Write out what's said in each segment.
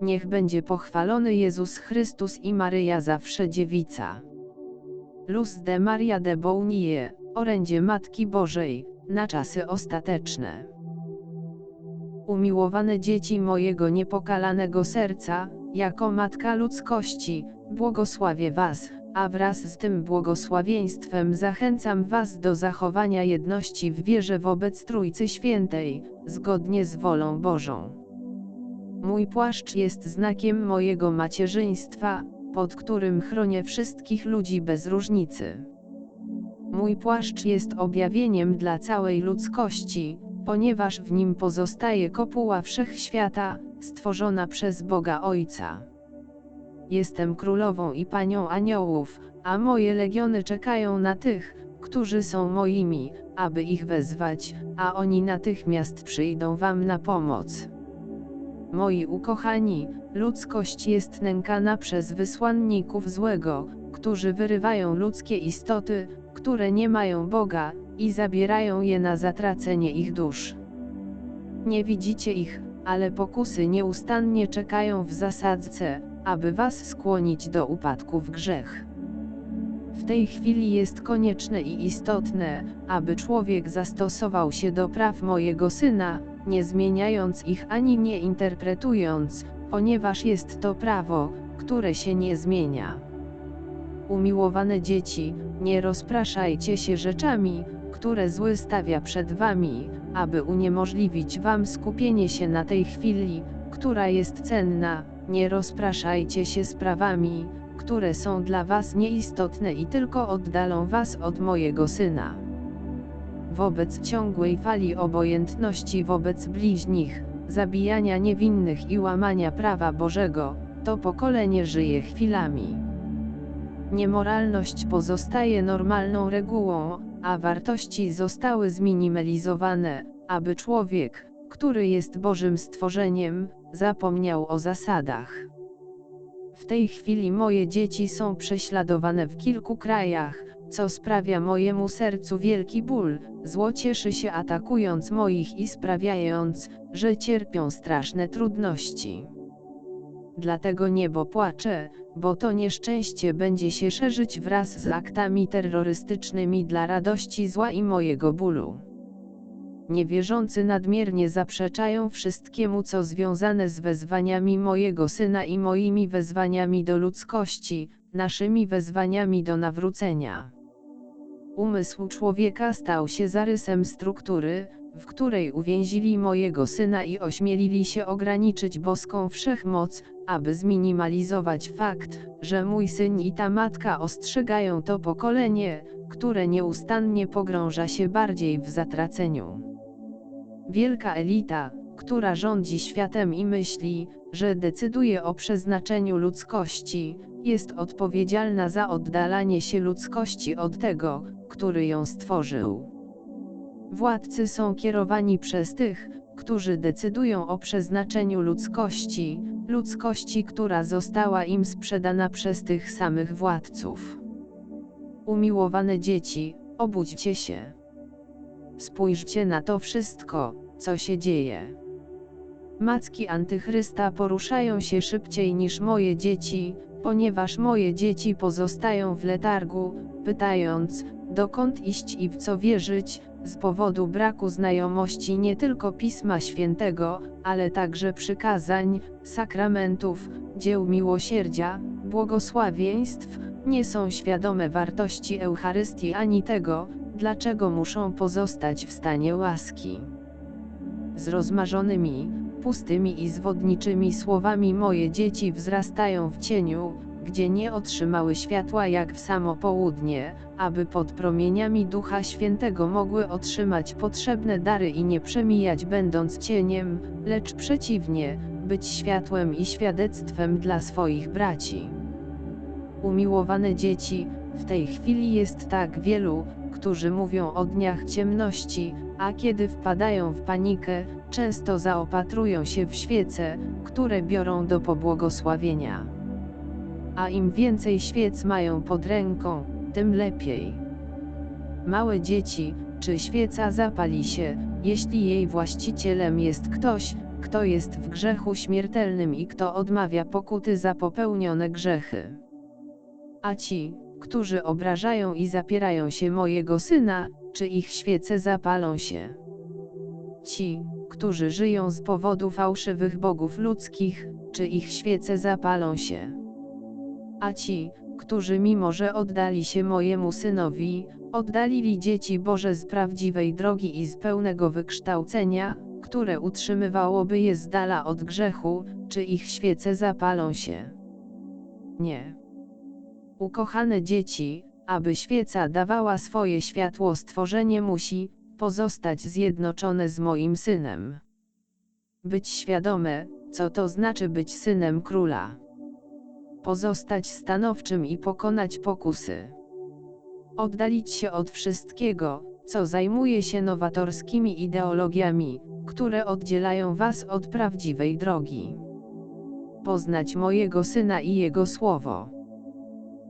niech będzie pochwalony Jezus Chrystus i Maryja zawsze dziewica. Luz de Maria de Bounie, orędzie Matki Bożej, na czasy ostateczne. Umiłowane dzieci mojego niepokalanego serca, jako Matka ludzkości, błogosławię Was, a wraz z tym błogosławieństwem zachęcam Was do zachowania jedności w wierze wobec Trójcy Świętej, zgodnie z wolą Bożą. Mój płaszcz jest znakiem mojego macierzyństwa, pod którym chronię wszystkich ludzi bez różnicy. Mój płaszcz jest objawieniem dla całej ludzkości, ponieważ w nim pozostaje kopuła wszechświata, stworzona przez Boga Ojca. Jestem królową i panią aniołów, a moje legiony czekają na tych, którzy są moimi, aby ich wezwać, a oni natychmiast przyjdą wam na pomoc. Moi ukochani, ludzkość jest nękana przez wysłanników złego, którzy wyrywają ludzkie istoty, które nie mają Boga, i zabierają je na zatracenie ich dusz. Nie widzicie ich, ale pokusy nieustannie czekają w zasadzce, aby was skłonić do upadku w grzech. W tej chwili jest konieczne i istotne, aby człowiek zastosował się do praw mojego syna, nie zmieniając ich ani nie interpretując, ponieważ jest to prawo, które się nie zmienia. Umiłowane dzieci, nie rozpraszajcie się rzeczami, które zły stawia przed wami, aby uniemożliwić wam skupienie się na tej chwili, która jest cenna, nie rozpraszajcie się sprawami, które są dla was nieistotne i tylko oddalą was od mojego syna. Wobec ciągłej fali obojętności wobec bliźnich, zabijania niewinnych i łamania prawa Bożego, to pokolenie żyje chwilami. Niemoralność pozostaje normalną regułą, a wartości zostały zminimalizowane, aby człowiek, który jest Bożym stworzeniem, zapomniał o zasadach. W tej chwili moje dzieci są prześladowane w kilku krajach, co sprawia mojemu sercu wielki ból, zło cieszy się atakując moich i sprawiając, że cierpią straszne trudności. Dlatego niebo płacze, bo to nieszczęście będzie się szerzyć wraz z aktami terrorystycznymi dla radości zła i mojego bólu. Niewierzący nadmiernie zaprzeczają wszystkiemu co związane z wezwaniami mojego syna i moimi wezwaniami do ludzkości, naszymi wezwaniami do nawrócenia. Umysł człowieka stał się zarysem struktury, w której uwięzili mojego syna i ośmielili się ograniczyć boską wszechmoc, aby zminimalizować fakt, że mój syn i ta matka ostrzegają to pokolenie, które nieustannie pogrąża się bardziej w zatraceniu. Wielka elita, która rządzi światem i myśli, że decyduje o przeznaczeniu ludzkości, jest odpowiedzialna za oddalanie się ludzkości od tego, który ją stworzył. Władcy są kierowani przez tych, którzy decydują o przeznaczeniu ludzkości, ludzkości, która została im sprzedana przez tych samych władców. Umiłowane dzieci, obudźcie się. Spójrzcie na to wszystko, co się dzieje. Macki antychrysta poruszają się szybciej niż moje dzieci, ponieważ moje dzieci pozostają w letargu, pytając, dokąd iść i w co wierzyć, z powodu braku znajomości nie tylko Pisma Świętego, ale także przykazań, sakramentów, dzieł miłosierdzia, błogosławieństw, nie są świadome wartości Eucharystii ani tego, dlaczego muszą pozostać w stanie łaski. Z rozmarzonymi, pustymi i zwodniczymi słowami moje dzieci wzrastają w cieniu, gdzie nie otrzymały światła jak w samo południe, aby pod promieniami Ducha Świętego mogły otrzymać potrzebne dary i nie przemijać będąc cieniem, lecz przeciwnie, być światłem i świadectwem dla swoich braci. Umiłowane dzieci, w tej chwili jest tak wielu, którzy mówią o dniach ciemności, a kiedy wpadają w panikę, często zaopatrują się w świece, które biorą do pobłogosławienia. A im więcej świec mają pod ręką, tym lepiej. Małe dzieci, czy świeca zapali się, jeśli jej właścicielem jest ktoś, kto jest w grzechu śmiertelnym i kto odmawia pokuty za popełnione grzechy. A ci, którzy obrażają i zapierają się mojego syna, czy ich świece zapalą się? Ci, którzy żyją z powodu fałszywych bogów ludzkich, czy ich świece zapalą się? A ci, którzy mimo że oddali się mojemu synowi, oddalili dzieci Boże z prawdziwej drogi i z pełnego wykształcenia, które utrzymywałoby je z dala od grzechu, czy ich świece zapalą się? Nie. Ukochane dzieci, aby świeca dawała swoje światło stworzenie musi pozostać zjednoczone z moim synem. Być świadome, co to znaczy być synem króla. Pozostać stanowczym i pokonać pokusy. Oddalić się od wszystkiego, co zajmuje się nowatorskimi ideologiami, które oddzielają was od prawdziwej drogi. Poznać mojego syna i jego słowo.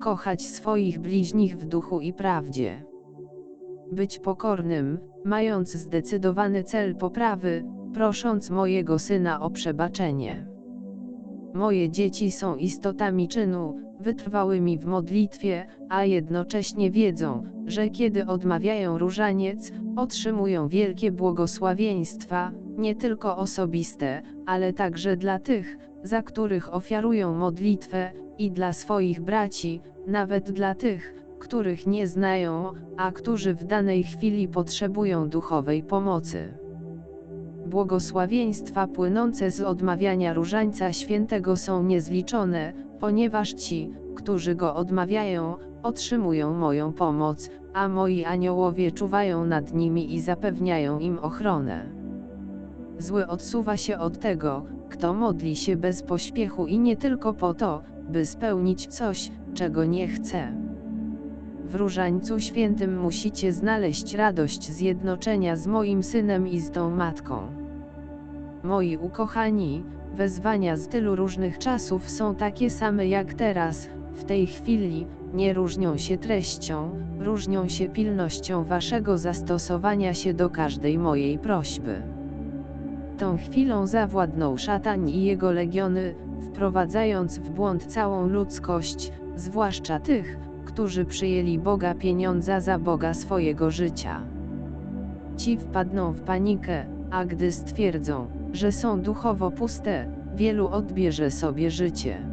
Kochać swoich bliźnich w duchu i prawdzie. Być pokornym, mając zdecydowany cel poprawy, prosząc mojego syna o przebaczenie. Moje dzieci są istotami czynu, wytrwałymi w modlitwie, a jednocześnie wiedzą, że kiedy odmawiają różaniec, otrzymują wielkie błogosławieństwa, nie tylko osobiste, ale także dla tych, za których ofiarują modlitwę, i dla swoich braci, nawet dla tych, których nie znają, a którzy w danej chwili potrzebują duchowej pomocy. Błogosławieństwa płynące z odmawiania różańca świętego są niezliczone, ponieważ ci, którzy go odmawiają, otrzymują moją pomoc, a moi aniołowie czuwają nad nimi i zapewniają im ochronę. Zły odsuwa się od tego, kto modli się bez pośpiechu i nie tylko po to, by spełnić coś, czego nie chce. W Różańcu Świętym musicie znaleźć radość zjednoczenia z moim synem i z tą matką. Moi ukochani, wezwania z tylu różnych czasów są takie same jak teraz, w tej chwili, nie różnią się treścią, różnią się pilnością waszego zastosowania się do każdej mojej prośby. Tą chwilą zawładnął szatan i jego legiony, wprowadzając w błąd całą ludzkość, zwłaszcza tych, którzy przyjęli Boga pieniądza za Boga swojego życia. Ci wpadną w panikę, a gdy stwierdzą, że są duchowo puste, wielu odbierze sobie życie.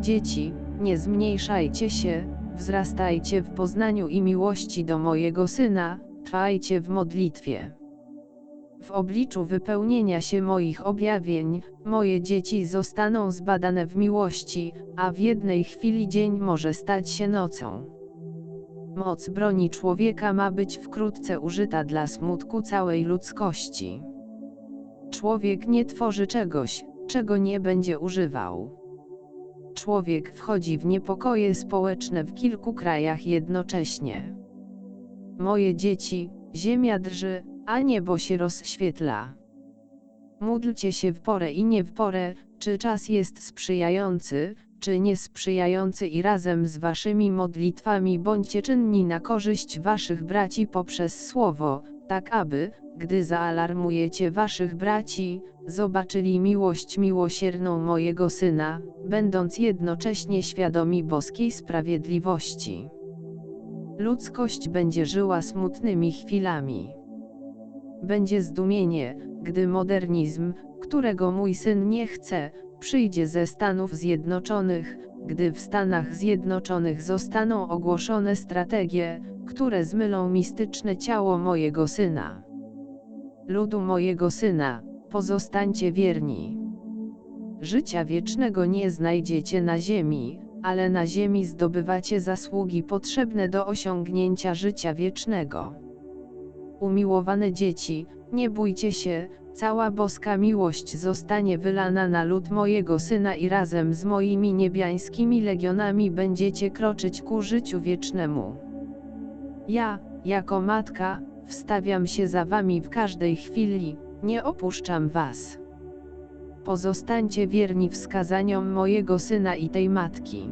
Dzieci, nie zmniejszajcie się, wzrastajcie w poznaniu i miłości do mojego Syna, trwajcie w modlitwie. W obliczu wypełnienia się moich objawień, moje dzieci zostaną zbadane w miłości, a w jednej chwili dzień może stać się nocą. Moc broni człowieka ma być wkrótce użyta dla smutku całej ludzkości. Człowiek nie tworzy czegoś, czego nie będzie używał. Człowiek wchodzi w niepokoje społeczne w kilku krajach jednocześnie. Moje dzieci, ziemia drży, a niebo się rozświetla. Módlcie się w porę i nie w porę, czy czas jest sprzyjający, czy niesprzyjający i razem z waszymi modlitwami bądźcie czynni na korzyść waszych braci poprzez słowo, tak aby, gdy zaalarmujecie waszych braci, zobaczyli miłość miłosierną mojego Syna, będąc jednocześnie świadomi boskiej sprawiedliwości. Ludzkość będzie żyła smutnymi chwilami. Będzie zdumienie, gdy modernizm, którego mój syn nie chce, przyjdzie ze Stanów Zjednoczonych, gdy w Stanach Zjednoczonych zostaną ogłoszone strategie, które zmylą mistyczne ciało mojego syna. Ludu mojego syna, pozostańcie wierni. Życia wiecznego nie znajdziecie na ziemi, ale na ziemi zdobywacie zasługi potrzebne do osiągnięcia życia wiecznego. Umiłowane dzieci, nie bójcie się, cała boska miłość zostanie wylana na lud mojego syna i razem z moimi niebiańskimi legionami będziecie kroczyć ku życiu wiecznemu. Ja, jako matka, wstawiam się za wami w każdej chwili, nie opuszczam was. Pozostańcie wierni wskazaniom mojego syna i tej matki.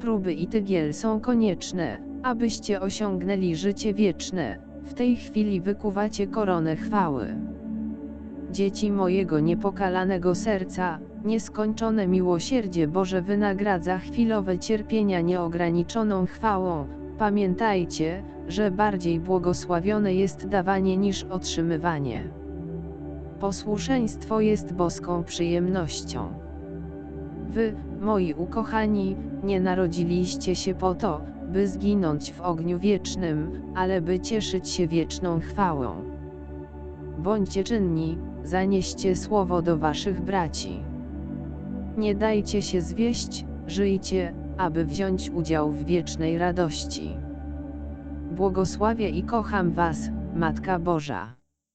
Próby i tygiel są konieczne, abyście osiągnęli życie wieczne w tej chwili wykuwacie koronę chwały. dzieci mojego niepokalanego serca, nieskończone miłosierdzie Boże wynagradza chwilowe cierpienia nieograniczoną chwałą. Pamiętajcie, że bardziej błogosławione jest dawanie niż otrzymywanie. Posłuszeństwo jest boską przyjemnością. Wy, moi ukochani, nie narodziliście się po to, by zginąć w ogniu wiecznym, ale by cieszyć się wieczną chwałą. Bądźcie czynni, zanieście słowo do waszych braci. Nie dajcie się zwieść, żyjcie, aby wziąć udział w wiecznej radości. Błogosławię i kocham was, Matka Boża.